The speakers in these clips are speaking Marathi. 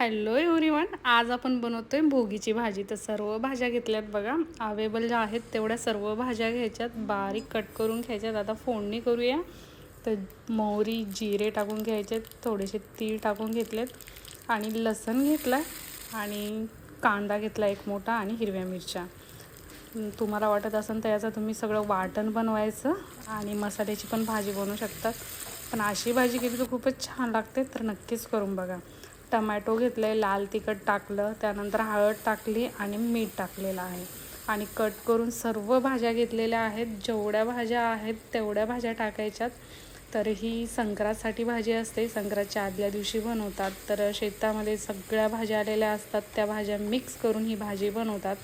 हॅलो एव्हरीवन आज आपण बनवतो आहे भोगीची भाजी. तर सर्व भाज्या घेतल्यात बघा. अवेलेबल ज्या आहेत तेवढ्या सर्व भाज्या घ्यायच्यात बारीक कट करून घ्यायच्यात. आता फोडणी करूया. तर मोहरी जिरे टाकून घ्यायचे थोडेसे तीळ टाकून घेतलेत. आणि लसण घेतलं आणि कांदा घेतला एक मोठा आणि हिरव्या मिरच्या. तुम्हाला वाटत असेल तर याचं तुम्ही सगळं वाटण बनवायचं आणि मसाल्याची पण भाजी बनवू शकतात. पण अशी भाजी केली तर खूपच छान लागते तर नक्कीच करून बघा. टमॅटो घेतलं आहे लाल तिखट टाकलं त्यानंतर हळद टाकली आणि मीठ टाकलेलं आहे. आणि कट करून सर्व भाज्या घेतलेल्या आहेत. जेवढ्या भाज्या आहेत तेवढ्या भाज्या टाकायच्यात. तर ही संक्रांतसाठी भाजी असते. संक्रांतच्या आदल्या दिवशी बनवतात. तर शेतामध्ये सगळ्या भाज्या आलेल्या असतात. त्या भाज्या मिक्स करून ही भाजी बनवतात.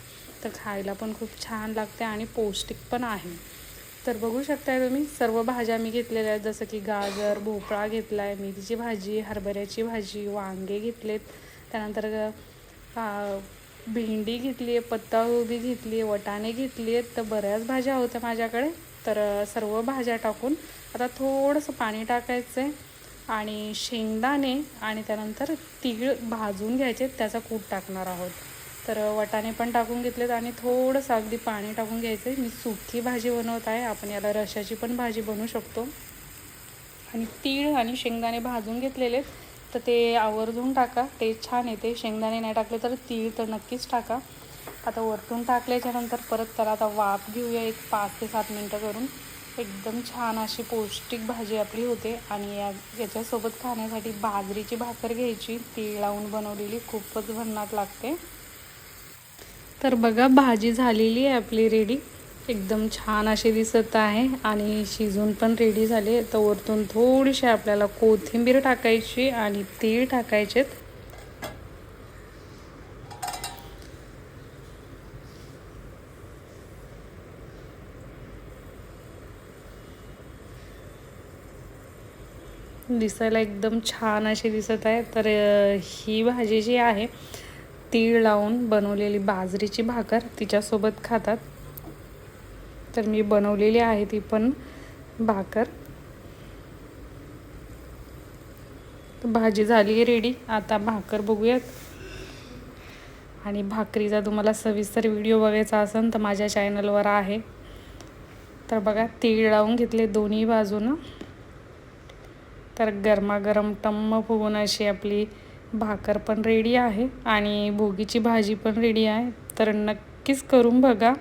तर खायला पण खूप छान लागते आणि पौष्टिक पण आहे. तर बघू शकताय तुम्ही सर्व भाज्या मी घेतलेल्या आहेत जसं की गाजर भोपळा घेतला आहे मेथीची भाजी हरभऱ्याची भाजी वांगे घेतलेत. त्यानंतर भेंडी घेतली आहे पत्ताकोबी घेतली आहे वटाणे घेतली आहेत. तर बऱ्याच भाज्या होत्या माझ्याकडे. तर सर्व भाज्या टाकून आता थोडंसं पाणी टाकायचं आहे आणि शेंगदाणे आणि त्यानंतर तीळ भाजून घ्यायचे त्याचा कूट टाकणार आहोत. तर वटाणे पण टाकून घेतलेत आणि थोडंसं अगदी पाणी टाकून घ्यायचं आहे मी सुकी भाजी बनवत आहे. आपण याला रशाची पण भाजी बनवू शकतो. आणि तीळ आणि शेंगदाणे भाजून घेतलेले तर ते आवर्जून टाका. ते छान येते. शेंगदाणे नाही टाकले तर तीळ तर नक्कीच टाका. आता वरतून टाकल्याच्यानंतर परत त्याला आता वाफ घेऊया एक पाच ते सात मिनटं करून. एकदम छान अशी पौष्टिक भाजी आपली होते. आणि या याच्यासोबत खाण्यासाठी बाजरीची भाकर घ्यायची. तीळ लावून बनवलेली खूपच भन्नाट लागते. तर बघा भाजी झालेली आहे आपली रेडी एकदम छान अशी दिसत आहे आणि शिजून पण रेडी झाले तर वरतून थोडीशी आपल्याला कोथिंबीर टाकायची आणि तीळ टाकायचेत. दिसायला एकदम छान अशी दिसत आहे. तर ही भाजी जी आहे तीळ लावून बनवलेली बाजरीची भाकर तिच्यासोबत खातात. तर मी बनवलेली आहे ती पण भाकर. भाजी झाली आहे रेडी आता भाकर बघूयात. आणि भाकरीचा तुम्हाला सविस्तर व्हिडिओ बघायचा असेल तर माझ्या चॅनलवर आहे. तर बघा तीळ लावून घेतले दोन्ही बाजूनं. तर गरमागरम टम्म फुगून अशी आपली भाकर पण रेडी आहे आणि भोगीची भाजी पण रेडी आहे. तर नक्कीच करून बघा.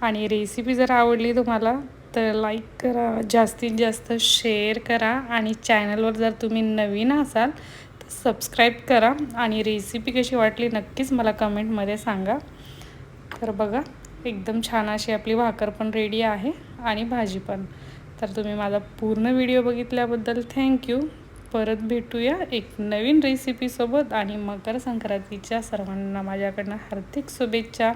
आणि रेसिपी जर आवडली तुम्हाला तर लाईक करा जास्तीत जास्त शेअर करा आणि चॅनलवर जर तुम्ही नवीन असाल तर सबस्क्राईब करा. आणि रेसिपी कशी वाटली नक्कीच मला कमेंटमध्ये सांगा. तर बघा एकदम छान अशी आपली भाकर पण रेडी आहे आणि भाजी पण. तर तुम्ही माझा पूर्ण व्हिडिओ बघितल्याबद्दल थँक्यू परत भेटूया एक नवीन रेसिपीसोबत आणि मकर संक्रांतीच्या सर्वांना माझ्याकडनं हार्दिक शुभेच्छा.